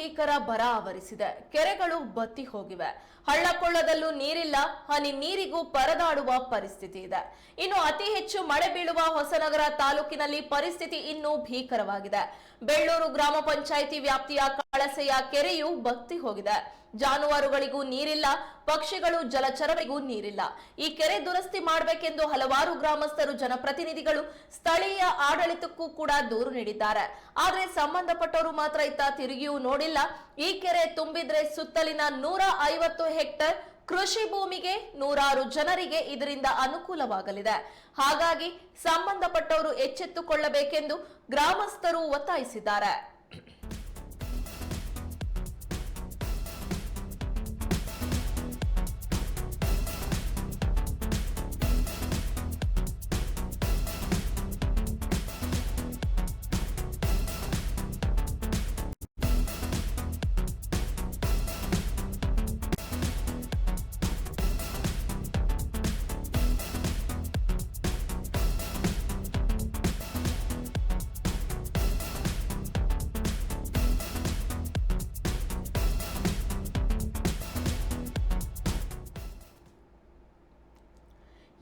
ಭೀಕರ ಬರ ಆವರಿಸಿದೆ. ಕೆರೆಗಳು ಬತ್ತಿ ಹೋಗಿವೆ. ಹಳ್ಳಕೊಳ್ಳದಲ್ಲೂ ನೀರಿಲ್ಲ. ಹನಿ ನೀರಿಗೂ ಪರದಾಡುವ ಪರಿಸ್ಥಿತಿ ಇದೆ. ಇನ್ನು ಅತಿ ಹೆಚ್ಚು ಮಳೆ ಬೀಳುವ ಹೊಸನಗರ ತಾಲೂಕಿನಲ್ಲಿ ಪರಿಸ್ಥಿತಿ ಇನ್ನೂ ಭೀಕರವಾಗಿದೆ. ಬೆಳ್ಳೂರು ಗ್ರಾಮ ಪಂಚಾಯಿತಿ ವ್ಯಾಪ್ತಿಯ ಕಳಸೆಯ ಕೆರೆಯು ಬತ್ತಿ ಹೋಗಿದೆ. ಜಾನುವಾರುಗಳಿಗೂ ನೀರಿಲ್ಲ, ಪಕ್ಷಿಗಳು ಜಲಚರಗಳಿಗೂ ನೀರಿಲ್ಲ. ಈ ಕೆರೆ ದುರಸ್ತಿ ಮಾಡಬೇಕೆಂದು ಹಲವಾರು ಗ್ರಾಮಸ್ಥರು, ಜನಪ್ರತಿನಿಧಿಗಳು ಸ್ಥಳೀಯ ಆಡಳಿತಕ್ಕೂ ಕೂಡ ದೂರು ನೀಡಿದ್ದಾರೆ. ಆದರೆ ಸಂಬಂಧಪಟ್ಟವರು ಮಾತ್ರ ಇತ್ತ ತಿರುಗಿಯೂ ನೋಡಿಲ್ಲ. ಈ ಕೆರೆ ತುಂಬಿದ್ರೆ ಸುತ್ತಲಿನ ನೂರ ಐವತ್ತು ಹೆಕ್ಟರ್ ಕೃಷಿ ಭೂಮಿಗೆ ನೂರಾರು ಜನರಿಗೆ ಇದರಿಂದ ಅನುಕೂಲವಾಗಲಿದೆ. ಹಾಗಾಗಿ ಸಂಬಂಧಪಟ್ಟವರು ಎಚ್ಚೆತ್ತುಕೊಳ್ಳಬೇಕೆಂದು ಗ್ರಾಮಸ್ಥರು ಒತ್ತಾಯಿಸಿದ್ದಾರೆ.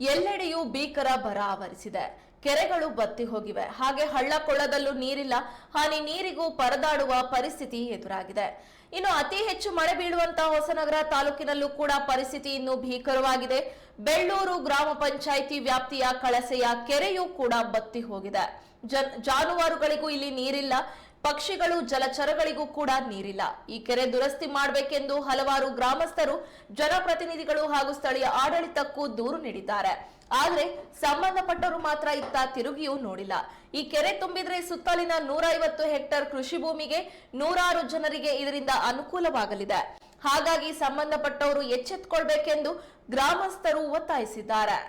ಎಲ್ಲೆಡೆಯೂ ಭೀಕರ ಬರ ಆವರಿಸಿದೆ. ಕೆರೆಗಳು ಬತ್ತಿ ಹೋಗಿವೆ. ಹಾಗೆ ಹಳ್ಳ ಕೊಳ್ಳದಲ್ಲೂ ನೀರಿಲ್ಲ. ಹಾನಿ ನೀರಿಗೂ ಪರದಾಡುವ ಪರಿಸ್ಥಿತಿ ಎದುರಾಗಿದೆ. ಇನ್ನು ಅತಿ ಹೆಚ್ಚು ಮಳೆ ಬೀಳುವಂತಹ ಹೊಸನಗರ ತಾಲೂಕಿನಲ್ಲೂ ಕೂಡ ಪರಿಸ್ಥಿತಿ ಇನ್ನು ಭೀಕರವಾಗಿದೆ. ಬೆಳ್ಳೂರು ಗ್ರಾಮ ಪಂಚಾಯಿತಿ ವ್ಯಾಪ್ತಿಯ ಕಳಸೆಯ ಕೆರೆಯೂ ಕೂಡ ಬತ್ತಿ ಹೋಗಿದೆ. ಜನ್ ಜಾನುವಾರುಗಳಿಗೂ ಇಲ್ಲಿ ನೀರಿಲ್ಲ. ಪಕ್ಷಿಗಳು ಜಲಚರಗಳಿಗೂ ಕೂಡ ನೀರಿಲ್ಲ. ಈ ಕೆರೆ ದುರಸ್ತಿ ಮಾಡಬೇಕೆಂದು ಹಲವಾರು ಗ್ರಾಮಸ್ಥರು, ಜನಪ್ರತಿನಿಧಿಗಳು ಹಾಗೂ ಸ್ಥಳೀಯ ಆಡಳಿತಕ್ಕೂ ದೂರು ನೀಡಿದ್ದಾರೆ. ಆದರೆ ಸಂಬಂಧಪಟ್ಟವರು ಮಾತ್ರ ಇತ್ತ ತಿರುಗಿಯೂ ನೋಡಿಲ್ಲ. ಈ ಕೆರೆ ತುಂಬಿದ್ರೆ ಸುತ್ತಲಿನ ನೂರೈವತ್ತು ಹೆಕ್ಟರ್ ಕೃಷಿ ಭೂಮಿಗೆ ನೂರಾರು ಜನರಿಗೆ ಇದರಿಂದ ಅನುಕೂಲವಾಗಲಿದೆ. ಹಾಗಾಗಿ ಸಂಬಂಧಪಟ್ಟವರು ಎಚ್ಚೆತ್ತುಕೊಳ್ಬೇಕೆಂದು ಗ್ರಾಮಸ್ಥರು ಒತ್ತಾಯಿಸಿದ್ದಾರೆ.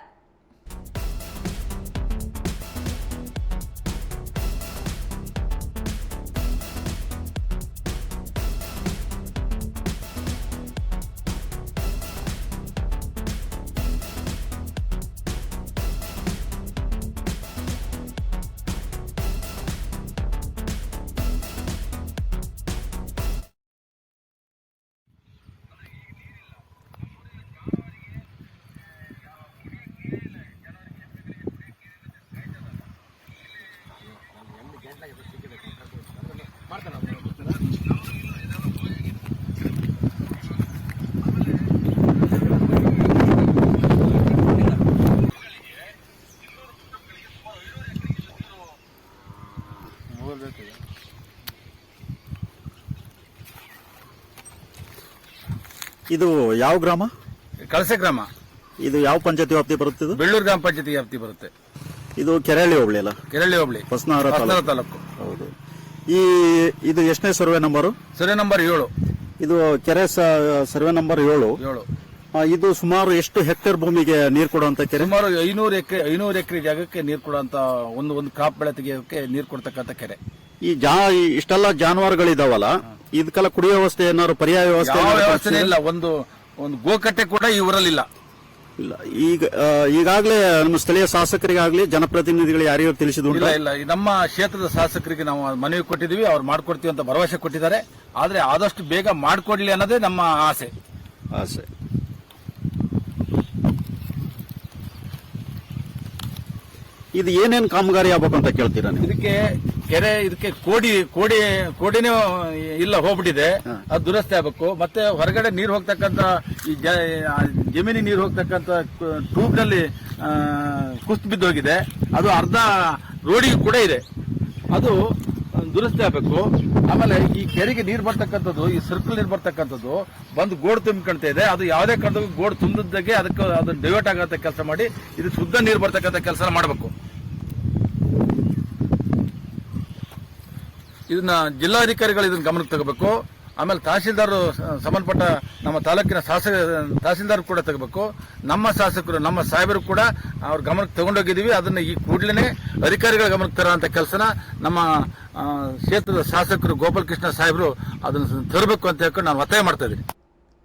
ಇದು ಯಾವ ಗ್ರಾಮ? ಕಳಸೆ ಗ್ರಾಮ. ಇದು ಯಾವ ಪಂಚಾಯತಿ ವ್ಯಾಪ್ತಿ ಬರುತ್ತಿದ್ದು ಬೆಳ್ಳೂರು ಗ್ರಾಮ ಪಂಚಾಯತಿ ವ್ಯಾಪ್ತಿ ಬರುತ್ತೆ. ಇದು ಕೆರಳಿ ಹೋಬಳಿ ಅಲ್ಲ? ಕೆರಳಿ ಹೋಬಳಿ. ಹೊಸನಗರ ತಾಲೂಕು. ತಾಲೂಕು. ಹೌದು. ಈ ಇದು ಎಷ್ಟನೇ ಸರ್ವೆ ನಂಬರು? ಸರ್ವೆ ನಂಬರ್ ಏಳು. ಇದು ಕೆರೆ ಸ- ಸರ್ವೆ ನಂಬರ್ ಏಳು. ಏಳು. ಆ, ಇದು ಸುಮಾರು ಎಷ್ಟು ಹೆಕ್ಟೇರ್ ಭೂಮಿಗೆ ನೀರು ಕೊಡುವಂತ ಕೆರೆ? ಸುಮಾರು ಐನೂರು ಎಕರೆ ಐನೂರು ಎಕರೆ ಜಾಗಕ್ಕೆ ನೀರು ಕೊಡುವಂತ ಒಂದು ಒಂದು ಕ್ರಾಪ್ ಬೆಳೆ ತೆಗೆಯೋಕೆ ನೀರು ಕೊಡ್ತಕ್ಕಂಥ ಕೆರೆ. ಈ ಜಾ ಈ ಇಷ್ಟೆಲ್ಲ ಜಾನುವಾರುಗಳಿದಾವಲ್ಲ ಇದಕ್ಕೆಲ್ಲ ಕುಡಿಯೋ ವ್ಯವಸ್ಥೆ ಏನಾದ್ರು ಪರ್ಯಾಯ ವ್ಯವಸ್ಥೆ ಯಾವ ಏನಾದ್ರು ವ್ಯವಸ್ಥೆ ಇಲ್ಲ. ಒಂದು ಒಂದು ಗೋಕಟ್ಟೆ ಕೂಡ ಈ ಊರಲ್ಲಿಲ್ಲ. ಇಲ್ಲ ಈಗ ಈಗಾಗಲೇ ನಮ್ಮ ಸ್ಥಳೀಯ ಶಾಸಕರಿಗಾಗಲಿ ಜನಪ್ರತಿನಿಧಿಗಳು ಯಾರ್ಯಾರು ತಿಳಿಸಿದ್ರು ಇಲ್ಲ ಇಲ್ಲ ನಮ್ಮ ಕ್ಷೇತ್ರದ ಶಾಸಕರಿಗೆ ನಾವು ಮನವಿ ಕೊಟ್ಟಿದ್ದೀವಿ ಅವ್ರು ಮಾಡ್ಕೊಡ್ತೀವಿ ಅಂತ ಭರವಸೆ ಕೊಟ್ಟಿದ್ದಾರೆ. ಆದ್ರೆ ಆದಷ್ಟು ಬೇಗ ಮಾಡ್ಕೊಡ್ಲಿ ಅನ್ನೋದೇ ನಮ್ಮ ಆಸೆ. ಆಸೆ. ಇದು ಏನೇನು ಕಾಮಗಾರಿ ಆಗ್ಬೇಕು ಅಂತ ಕೇಳ್ತೀರಾ ನೀವು? ಇದಕ್ಕೆ ಕೆರೆ ಇದಕ್ಕೆ ಕೋಡಿ ಕೋಡಿ ಕೋಡಿನೇ ಇಲ್ಲ ಹೋಗ್ಬಿಟ್ಟಿದೆ. ಅದು ದುರಸ್ತಿ ಆಗ್ಬೇಕು. ಮತ್ತೆ ಹೊರಗಡೆ ನೀರು ಹೋಗ್ತಕ್ಕಂತ ಈ ಜಮೀನಿಗೆ ನೀರು ಹೋಗ್ತಕ್ಕಂತ ಟ್ಯೂಬ್ನಲ್ಲಿ ಕುಸ್ತು ಬಿದ್ದೋಗಿದೆ. ಅದು ಅರ್ಧ ರೋಡಿಗೆ ಕೂಡ ಇದೆ. ಅದು ದುರಸ್ತಿ ಆಗ್ಬೇಕು. ಆಮೇಲೆ ಈ ಕೆರೆಗೆ ನೀರು ಬರ್ತಕ್ಕಂಥದ್ದು ಈ ಸರ್ಕಲ್ ನೀರು ಬರ್ತಕ್ಕಂಥದ್ದು ಬಂದು ಗೋಡ್ ತುಂಬಿಕೊಳ್ತಾ ಇದೆ. ಅದು ಯಾವುದೇ ಕಾರಣಕ್ಕೂ ಗೋಡ್ ತುಂಬಿದ್ದಾಗೆ ಅದಕ್ಕೆ ಅದು ಡೈವರ್ಟ್ ಆಗಂತ ಕೆಲಸ ಮಾಡಿ ಇದು ಶುದ್ಧ ನೀರು ಬರ್ತಕ್ಕಂಥ ಕೆಲಸ ಮಾಡಬೇಕು. ಇದನ್ನ ಜಿಲ್ಲಾಧಿಕಾರಿಗಳು ಇದನ್ನ ಗಮನಕ್ಕೆ ತಗಬೇಕು. ಆಮೇಲೆ ತಹಸೀಲ್ದಾರ್ ಸಂಬಂಧಪಟ್ಟ ನಮ್ಮ ತಾಲೂಕಿನ ಶಾಸಕ ತಹಸೀಲ್ದಾರ್ ಕೂಡ ತಗಬೇಕು. ನಮ್ಮ ಶಾಸಕರು, ನಮ್ಮ ಸಾಹೇಬರು ಕೂಡ ಅವ್ರ ಗಮನಕ್ಕೆ ತಗೊಂಡೋಗಿದ್ದೀವಿ. ಅದನ್ನ ಈ ಕೂಡಲೇ ಅಧಿಕಾರಿಗಳ ಗಮನಕ್ಕೆ ತರೋಂಥ ಕೆಲಸನ ನಮ್ಮ ಕ್ಷೇತ್ರದ ಶಾಸಕರು ಗೋಪಾಲಕೃಷ್ಣ ಸಾಹೇಬರು ಅದನ್ನ ತರಬೇಕು ಅಂತ ಹೇಳ್ಕೊಂಡು ನಾನು ಒತ್ತಾಯ ಮಾಡ್ತಾ ಇದ್ದೀನಿ